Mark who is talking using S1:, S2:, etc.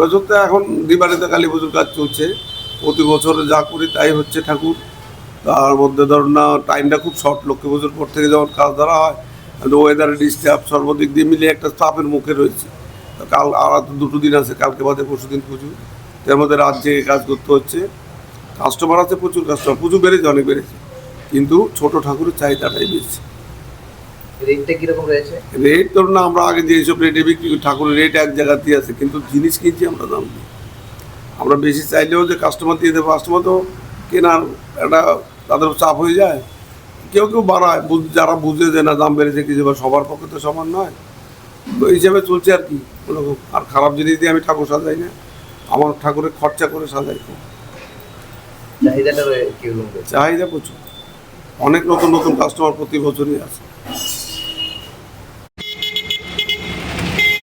S1: এবছর তো এখন দিবাড়িতে কালী পুজোর কাজ চলছে। প্রতি বছরে যা করি তাই হচ্ছে ঠাকুর। তার মধ্যে ধরুন না টাইমটা খুব শর্ট লক্ষ্মী পুজোর পর থেকে যখন কাজ ধরা হয় ওয়েদারে ডিস্টার্ব সর্বদিক দিয়ে মিলিয়ে একটা চাপের মুখে রয়েছে। কাল আর তো দুটো দিন আছে, কালকে বাদে পরশু দিন পুজো তার মধ্যে রাত জেগে কাজ করতে হচ্ছে। কাস্টমার আছে প্রচুর কাস্টমার পুজো বেড়েছে, অনেক বেড়েছে। কিন্তু ছোট ঠাকুরের চাহিদাটাই বেশি।
S2: রেটটা কীরকম রয়েছে?
S1: রেট ধরুন না আমরা আগে যে এইসব রেটে বিক্রি করি ঠাকুরের রেট এক জায়গাতেই আছে কিন্তু জিনিস কিনছি আমরা দাম দিই? আমরা বেশি চাইলেও যে কাস্টমার দিয়ে দেবো কাস্টমার তো কেনার একটা তাদের চাপ হয়ে যায়। কেউ কেউ বাড়ায় বুঝ- যারা বুঝে যে না দাম বেড়েছে কিছু বা সবার পক্ষে তো সমান নয়। তো এই হিসাবে চলছে আর কি ওরকম। আর খারাপ জিনিস দিয়ে আমি ঠাকুর সাজাই না আমার ঠাকুরের খরচা করে সাজাই।
S2: চাহিদাটা
S1: চাহিদা প্রচুর। অনেক নতুন নতুন কাস্টমার প্রতি বছরই আছে